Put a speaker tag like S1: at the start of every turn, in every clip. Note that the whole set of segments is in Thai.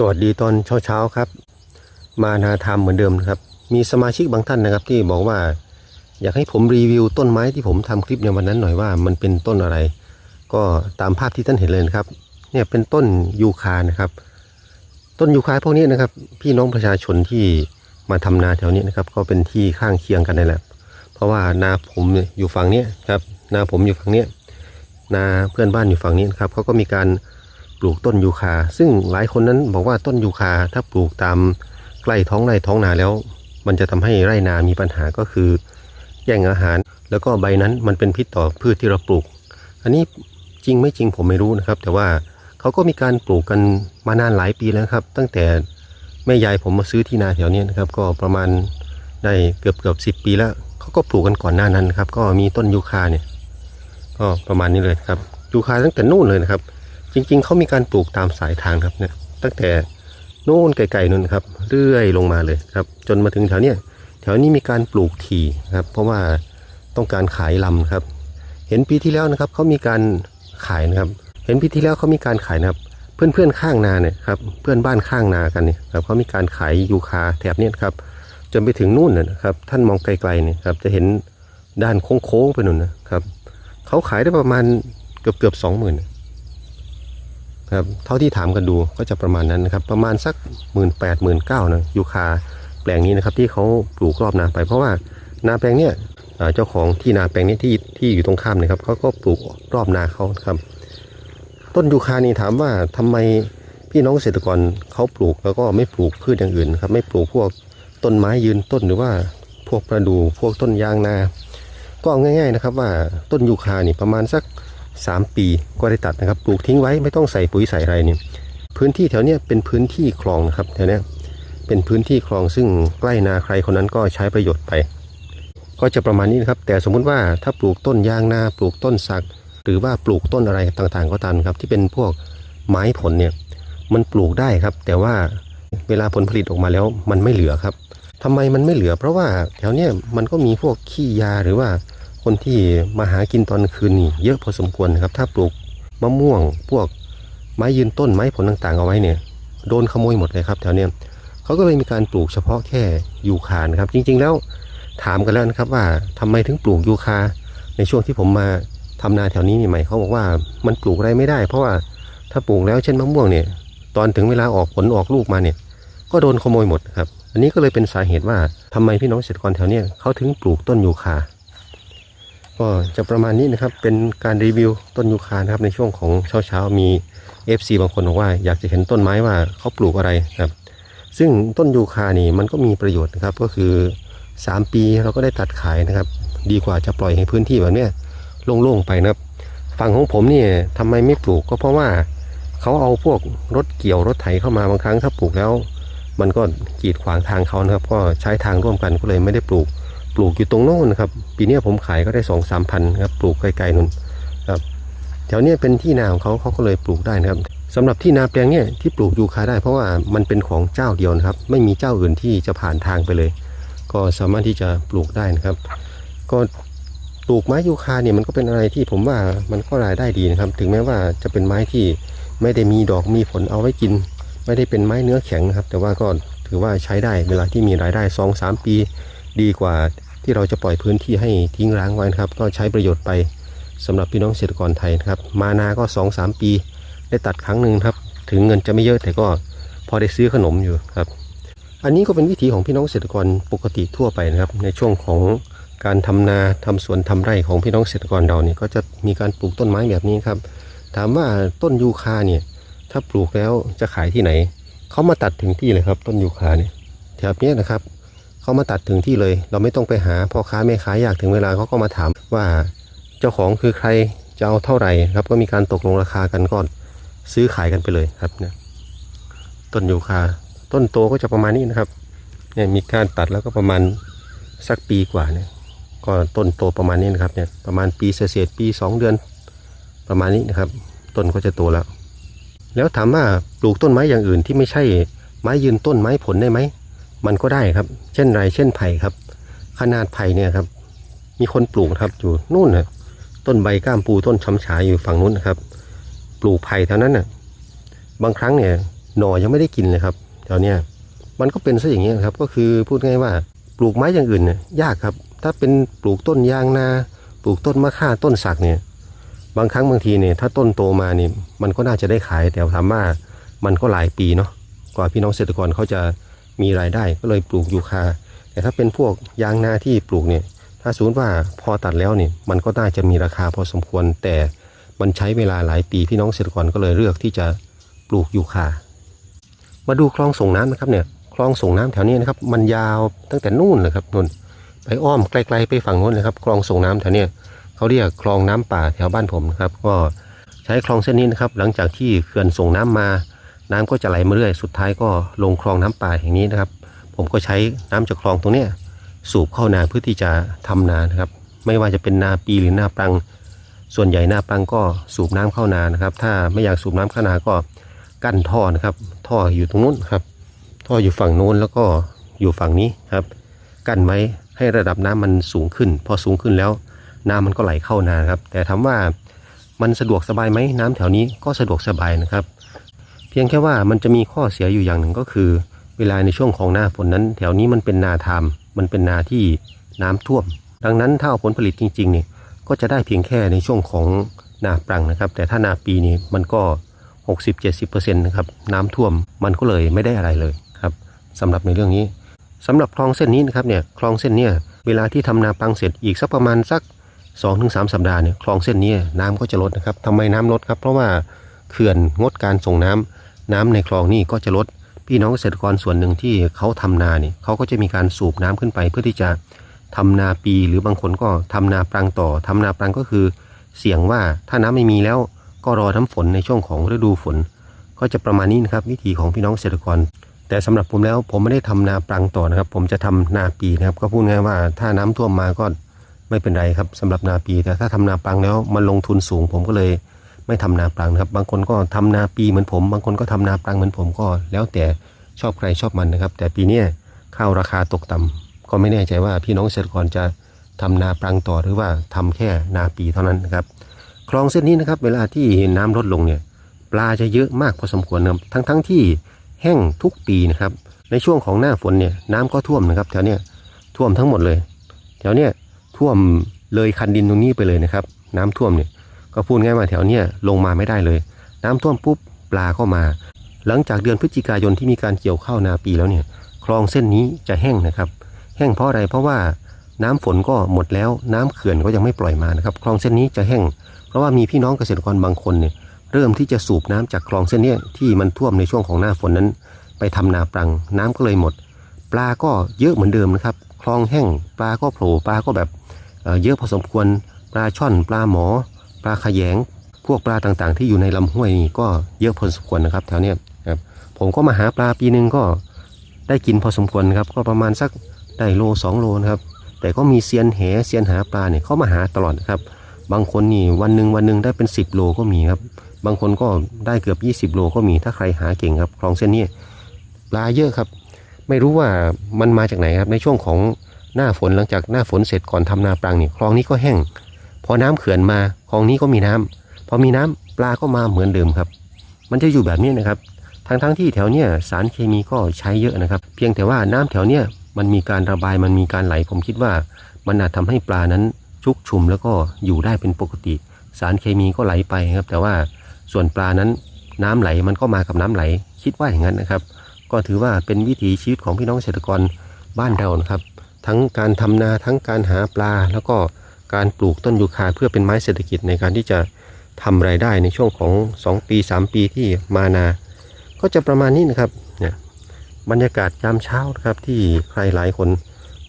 S1: สวัสดีตอนเช้าๆครับ มานาธรรมเหมือนเดิมครับ มีสมาชิกบางท่านนะครับ ที่บอกว่า อยากให้ผมรีวิวต้นไม้ที่ผมทำคลิปในวันนั้นหน่อยว่ามันเป็นต้นอะไร ก็ตามภาพที่ท่านเห็นเลยนะครับ เนี่ยเป็นต้นยูคานะครับ ต้นยูคาพวกนี้นะครับ พี่น้องประชาชนที่มาทำนาแถวนี้นะครับ ก็เป็นที่ข้างเคียงกันนั่แหละเพราะว่านาผมอยู่ฝั่งนี้ครับ นาผมอยู่ฝั่งนี้นาเพื่อนบ้านอยู่ฝั่งนี้นครับเขาก็มีการ ปลูกต้นยูคา ซึ่งหลายคนนั้นบอกว่าต้นยูคาถ้าปลูกตามใกล้ท้องไร่ท้องนาแล้ว มันจะทำให้ไร่นามีปัญหาก็คือ แย่งอาหาร แล้วก็ใบนั้นมันเป็นพิษต่อพืชที่เราปลูก อันนี้จริงไม่จริงผมไม่รู้นะครับ แต่ว่าเขาก็มีการปลูกกันมานานหลายปีแล้วครับ ตั้งแต่แม่ยายผมมาซื้อที่นาแถวเนี้ยนะครับ ก็ประมาณได้เกือบเกือบสิปีแล้วเขาก็ปลูกกันก่อนหน้านั้นครับ ก็มีต้นยูคาเนี่ยก็ประมาณนี้เลยครับยูคาตั้งแต่นู่นเลยนะครับ จริง ๆเขามีการปลูกตามสายทางครับเนี่ยตั้งแต่โน่นไกลๆนู่นครับเรื่อยลงมาเลยครับ จนมาถึงแถวเนี้ยแถวนี้มีการปลูกถี่ครับ เพราะว่าต้องการขายลำครับ เห็นปีที่แล้วนะครับเขามีการขายนะครับ เห็นปีที่แล้วเขามีการขายนะครับเพื่อนๆข้างนาเนี่ยครับเพื่อนบ้านข้างนากันเนี่ยครับเขามีการขายยูคาแถบเนี้ยครับจนไปถึงนู่นนะนะครับ ท่านมองไกลๆเนี่ยครับจะเห็นด้านโค้งๆไปนู่นนะครับเขาขายได้ประมาณเกือบเกือบสองหมื่น ครับเท่าที่ถามกันดูก็จะประมาณนั้นนะครับ ประมาณสักหมื่นแปดหมื่นเก้านะยูคาแปลงนี้นะครับที่เขาปลูกรอบนาไป เพราะว่านาแปลงเนี้ยเจ้าของที่นาแปลงนี้ที่ที่อยู่ตรงข้ามนะครับเขาก็ปลูกรอบนาเขาครับ ต้นยูคานี่ถามว่าทำไมพี่น้องเกษตรกรเขาปลูกแล้วก็ไม่ปลูกพืชอย่างอื่นครับไม่ปลูกพวกต้นไม้ยืนต้นหรือว่าพวกประดู่พวกต้นยางนา ก็ง่ายๆนะครับว่าต้นยูคานี่ประมาณสัก 3 ปีก็ได้ตัดนะครับ ปลูกทิ้งไว้ไม่ต้องใส่ปุ๋ยใส่อะไรเนี่ยพื้นที่แถวเนี้ยเป็นพื้นที่คลองนะครับแถวเนี้ยเป็นพื้นที่คลองซึ่งใกล้นาใครคนนั้นก็ใช้ประโยชน์ไป ก็จะประมาณนี้นะครับ แต่สมมุติว่าถ้าปลูกต้นยางนาปลูกต้นสัก หรือว่าปลูกต้นอะไรต่างๆ ก็ตามครับ ที่เป็นพวกไม้ผลเนี่ยมันปลูกได้ครับ แต่ว่าเวลาผลผลิตออกมาแล้วมันไม่เหลือครับทำไมมันไม่เหลือ เพราะว่าแถวเนี้ยมันก็มีพวกขี้ยาหรือว่า คนที่มาหากินตอนคืนนี่เยอะพอสมควรนะครับ ถ้าปลูกมะม่วงพวกไม้ยืนต้นไม้ผลต่างๆเอาไว้เนี่ย โดนขโมยหมดเลยครับแถวเนี้ยเขาก็เลยมีการปลูกเฉพาะแค่ยูคานะครับ จริงๆแล้วถามกันแล้วนะครับว่าทำไมถึงปลูกยูคาในช่วงที่ผมมาทำนาแถวนี้ใหม่ๆเขาบอกว่ามันปลูกอะไรไม่ได้ เพราะว่าถ้าปลูกแล้วเช่นมะม่วงเนี่ย ตอนถึงเวลาออกผลออกลูกมาเนี่ย ก็โดนขโมยหมดครับ อันนี้ก็เลยเป็นสาเหตุว่าทำไมพี่น้องเกษตรกรแถวเนี้ยเขาถึงปลูกต้นยูคา ก็จะประมาณนี้นะครับเป็นการรีวิวต้นยูคานะครับในช่วงของเช้าๆมี FC บางคนบอกว่าอยากจะเห็นต้นไม้ว่าเขาปลูกอะไรครับ ซึ่งต้นยูคานี่มันก็มีประโยชน์นะครับก็คือ 3 ปีเราก็ได้ตัดขายนะครับ ดีกว่าจะปล่อยให้พื้นที่แบบนี้โล่งๆไปนะครับฝั่งของผมนี่ทำไมไม่ปลูกก็เพราะว่าเขาเอาพวกรถเกี่ยวรถไถเข้ามาบางครั้งถ้าปลูกแล้ว มันก็กีดขวางทางเขานะครับ ก็ใช้ทางร่วมกันก็เลยไม่ได้ปลูก ลูกอยู่ตรงโน้นนะครับ ปีนี้ผมขายก็ได้สองสามพันครับปลูกไกลๆนู่นครับแถวเนี้ยเป็นที่นาของเขาเขาก็เลยปลูกได้นะครับสำหรับที่นาแปลงเนี้ยที่ปลูกยูคาได้ เพราะว่ามันเป็นของเจ้าเดียวนะครับ ไม่มีเจ้าอื่นที่จะผ่านทางไปเลย ก็สามารถที่จะปลูกได้นะครับ ก็ปลูกไม้ยูคาเนี่ยมันก็เป็นอะไรที่ผมว่ามันก็รายได้ดีนะครับ ถึงแม้ว่าจะเป็นไม้ที่ไม่ได้มีดอกมีผลเอาไว้กิน ไม่ได้เป็นไม้เนื้อแข็งนะครับ แต่ว่าก็ถือว่าใช้ได้เวลาที่มีรายได้สองสามปี ดีกว่า ที่เราจะปล่อยพื้นที่ให้ทิ้งร้างไว้นะครับ ก็ใช้ประโยชน์ไปสำหรับพี่น้องเกษตรกรไทยนะครับ มานาก็2อสปี ได้ตัดครั้งหนึ่งครับ ถึงเงินจะไม่เยอะแต่ก็พอได้ซื้อขนมอยู่ครับ อันนี้ก็เป็นวิถีของพี่น้องเกษตรกรปกติทั่วไปนะครับ ในช่วงของการทำนาทำสวนทำไร่ของพี่น้องเกษตรกรเราเนี่ยก็จะมีการปลูกต้นไม้แบบนี้ครับ ถามว่าต้นยูคาเนี่ยถ้าปลูกแล้วจะขายที่ไหนเขามาตัดถึงที่เลยครับ ต้นยูคาเนี่ยแถบนี้นะครับ เขามาตัดถึงที่เลย เราไม่ต้องไปหาพ่อค้าแม่ค้าอยากถึงเวลาเขาก็มาถามว่าเจ้าของคือใครจะเอาเท่าไหร่ครับ ก็มีการตกลงราคากันก็ซื้อขายกันไปเลยครับเนี่ยต้นยูคาต้นโตก็จะประมาณนี้นะครับเนี่ยมีการตัดแล้วก็ประมาณสักปีกว่าเนี่ยก็ต้นโตประมาณนี้นะครับเนี่ยประมาณปีเศษปีสองเดือนประมาณนี้นะครับต้นก็จะโตแล้ว แล้วถามว่าปลูกต้นไม้อย่างอื่นที่ไม่ใช่ไม้ยืนต้นไม้ผลได้ไหม มันก็ได้ครับ เช่นไรเช่นไผ่ครับ ขนาดไผ่เนี่ยครับ มีคนปลูกครับอยู่นู่นนะต้นใบก้ามปูต้นช้ำฉายอยู่ฝั่งนู้นนะครับ ปลูกไผ่เท่านั้นน่ะบางครั้งเนี่ยหน่อยังไม่ได้กินเลยครับแถวเนี้ยมันก็เป็นซะอย่างนี้ครับ ก็คือพูดง่ายว่าปลูกไม้อย่างอื่นเนี่ยยากครับ ถ้าเป็นปลูกต้นยางนาปลูกต้นมะข่าต้นสักเนี่ย บางครั้งบางทีเนี่ยถ้าต้นโตมาเนี่ยมันก็น่าจะได้ขายแต่ถามว่ามันก็หลายปีเนาะกว่าพี่น้องเกษตรกรเขาจะ มีรายได้ก็เลยปลูกยูคา แต่ถ้าเป็นพวกยางนาที่ปลูกเนี่ย ถ้าสมมติว่าพอตัดแล้วเนี่ยมันก็น่าจะมีราคาพอสมควร แต่มันใช้เวลาหลายปีพี่น้องเกษตรกรก็เลยเลือกที่จะปลูกยูคา มาดูคลองส่งน้ำนะครับเนี่ยคลองส่งน้ำแถวนี้นะครับมันยาวตั้งแต่นู่นเลยครับนู่นไปอ้อมไกลๆไปฝั่งนู้นเลยครับคลองส่งน้ำแถวเนี้ยเขาเรียกคลองน้ำป่าแถวบ้านผมนะครับ ก็ใช้คลองเส้นนี้นะครับ หลังจากที่เขื่อนส่งน้ำมา น้ำก็จะไหลมาเรื่อย สุดท้ายก็ลงคลองน้ำป่าแห่งนี้นะครับ ผมก็ใช้น้ำจากคลองตรงเนี้ยสูบเข้านาเพื่อที่จะทำนานะครับ ไม่ว่าจะเป็นนาปีหรือนาปรัง ส่วนใหญ่นาปรังก็สูบน้ำเข้านานะครับ ถ้าไม่อยากสูบน้ำเข้านาก็กั้นท่อนะครับ ท่ออยู่ตรงนู้นครับ ท่ออยู่ฝั่งโน้นแล้วก็อยู่ฝั่งนี้ครับ กั้นไว้ให้ระดับน้ำมันสูงขึ้น พอสูงขึ้นแล้วน้ำมันก็ไหลเข้านาครับ แต่ถามว่ามันสะดวกสบายไหมน้ำแถวนี้ก็สะดวกสบายนะครับ เพียงแค่ว่ามันจะมีข้อเสียอยู่อย่างหนึ่งก็คือ เวลาในช่วงของหน้าฝนนั้น แถวนี้มันเป็นนาทามมันเป็นนาที่น้ำท่วม ดังนั้นถ้าเอาผลผลิตจริงๆเนี่ยก็จะได้เพียงแค่ในช่วงของนาปรังนะครับ แต่ถ้านาปีนี้มันก็ 60-70%นะครับน้ำท่วมมันก็เลยไม่ได้อะไรเลยครับสำหรับในเรื่องนี้สำหรับคลองเส้นนี้นะครับเนี่ยคลองเส้นเนี้ยเวลาที่ทำนาปรังเสร็จอีกสักประมาณสัก 2-3 สัปดาห์เนี่ยคลองเส้นนี้น้ำก็จะลดนะครับทำไมน้ำลดครับ เพราะว่าเขื่อนงดการส่งน้ำ น้ำในคลองนี่ก็จะลด พี่น้องเกษตรกรส่วนหนึ่งที่เขาทำนาเนี่ยเขาก็จะมีการสูบน้ำขึ้นไปเพื่อที่จะทำนาปีหรือบางคนก็ทำนาปรังต่อทำนาปรังก็คือ เสี่ยงว่าถ้าน้ำไม่มีแล้วก็รอน้ำฝนในช่วงของฤดูฝน ก็จะประมาณนี้นะครับวิธีของพี่น้องเกษตรกร แต่สำหรับผมแล้วผมไม่ได้ทำนาปรังต่อนะครับ ผมจะทำนาปีนะครับ ก็พูดง่ายว่าถ้าน้ำท่วมมาก็ไม่เป็นไรครับสำหรับนาปีแต่ถ้าทำนาปรังแล้วมันลงทุนสูง ผมก็เลย ไม่ทำนาปรังนะครับ บางคนก็ทำนาปีเหมือนผม บางคนก็ทำนาปรังเหมือนผมก็ แล้วแต่ชอบใครชอบมันนะครับ แต่ปีนี้ข้าวราคาตกต่ำก็ไม่แน่ใจว่าพี่น้องเกษตรกรจะทำนาปรังต่อหรือว่าทำแค่นาปีเท่านั้นนะครับคลองเส้นนี้นะครับเวลาที่น้ำลดลงเนี่ยปลาจะเยอะมากพอสมควรนะครับทั้งทั้งที่แห้งทุกปีนะครับ ในช่วงของหน้าฝนเนี่ยน้ำก็ท่วมนะครับแถวเนี้ยท่วมทั้งหมดเลยแถวเนี้ยท่วมเลยคันดินตรงนี้ไปเลยนะครับ น้ำท่วมเนี่ย ก็พูดง่ายว่าแถวเนี้ยลงมาไม่ได้เลย น้ำท่วมปุ๊บปลาก็มา หลังจากเดือนพฤศจิกายนที่มีการเกี่ยวข้าวนาปีแล้วเนี่ยคลองเส้นนี้จะแห้งนะครับ แห้งเพราะอะไรเพราะว่าน้ำฝนก็หมดแล้วน้ำเขื่อนก็ยังไม่ปล่อยมานะครับ คลองเส้นนี้จะแห้ง เพราะว่ามีพี่น้องเกษตรกรบางคนเนี่ยเริ่มที่จะสูบน้ำจากคลองเส้นนี้ที่มันท่วมในช่วงของหน้าฝนนั้น ไปทำนาปรังน้ำก็เลยหมด ปลาก็เยอะเหมือนเดิมนะครับ คลองแห้งปลาก็โผล่ปลาก็แบบเเยอะพอสมควรปลาช่อนปลาหมอ ปลาขยง พวกปลาต่างๆ ที่อยู่ในลำห้วยนี่ก็เยอะพอสมควรนะครับแถวเนี้ยครับผมก็มาหาปลาปีหนึ่งก็ได้กินพอสมควรครับ ก็ประมาณสักได้โลสองโลนะครับ แต่ก็มีเซียนแหเซียนหาปลาเนี่ยเขามาหาตลอดนะครับ บางคนนี่วันหนึ่งวันหนึ่งได้เป็น 10 โลก็มีครับ บางคนก็ได้เกือบ 20 โลก็มีถ้าใครหาเก่งครับคลองเส้นนี้ปลาเยอะครับ ไม่รู้ว่ามันมาจากไหนครับในช่วงของหน้าฝนหลังจากหน้าฝนเสร็จก่อนทำนาปรังเนี่ยคลองนี้ก็แห้ง พอน้ำเขื่อนมาคลองนี้ก็มีน้ำพอมีน้ำปลาก็มาเหมือนเดิมครับ มันจะอยู่แบบนี้นะครับ ทั้งทั้งๆที่แถวเนี้ยสารเคมีก็ใช้เยอะนะครับ เพียงแต่ว่าน้ำแถวเนี้ยมันมีการระบายมันมีการไหล ผมคิดว่า มันอาจทำให้ปลานั้นชุกชุมแล้วก็อยู่ได้เป็นปกติ สารเคมีก็ไหลไปครับ แต่ว่าส่วนปลานั้นน้ำไหลมันก็มากับน้ำไหล คิดว่าอย่างนั้นนะครับ ก็ถือว่าเป็นวิถีชีวิตของพี่น้องเกษตรกรบ้านเรานะครับ ทั้งการทำนาทั้งการหาปลาแล้วก็ การปลูกต้นยูคาเพื่อเป็นไม้เศรษฐกิจในการที่จะทำรายได้ในช่วงของ 2 ปี 3 ปีที่มานา ก็จะประมาณนี้นะครับเนี่ยบรรยากาศยามเช้านะครับที่ใครหลายคน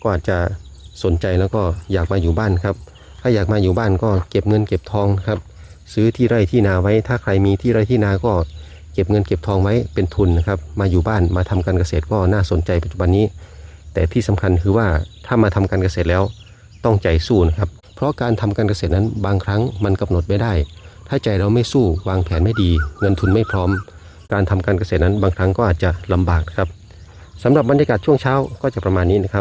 S1: ก็อาจจะสนใจแล้วก็อยากมาอยู่บ้านครับ ถ้าอยากมาอยู่บ้านก็เก็บเงินเก็บทองครับ ซื้อที่ไร่ที่นาไว้ ถ้าใครมีที่ไร่ที่นาก็เก็บเงินเก็บทองไว้เป็นทุนนะครับ มาอยู่บ้านมาทำการเกษตรก็น่าสนใจปัจจุบันนี้ แต่ที่สำคัญคือว่าถ้ามาทำการเกษตรแล้วต้องใจสู้นะครับ เพราะการทำการเกษตรนั้นบางครั้งมันกำหนดไม่ได้ ถ้าใจเราไม่สู้วางแผนไม่ดี เงินทุนไม่พร้อม การทำการเกษตรนั้นบางครั้งก็อาจจะลำบากครับสำหรับบรรยากาศช่วงเช้าก็จะประมาณนี้นะครับ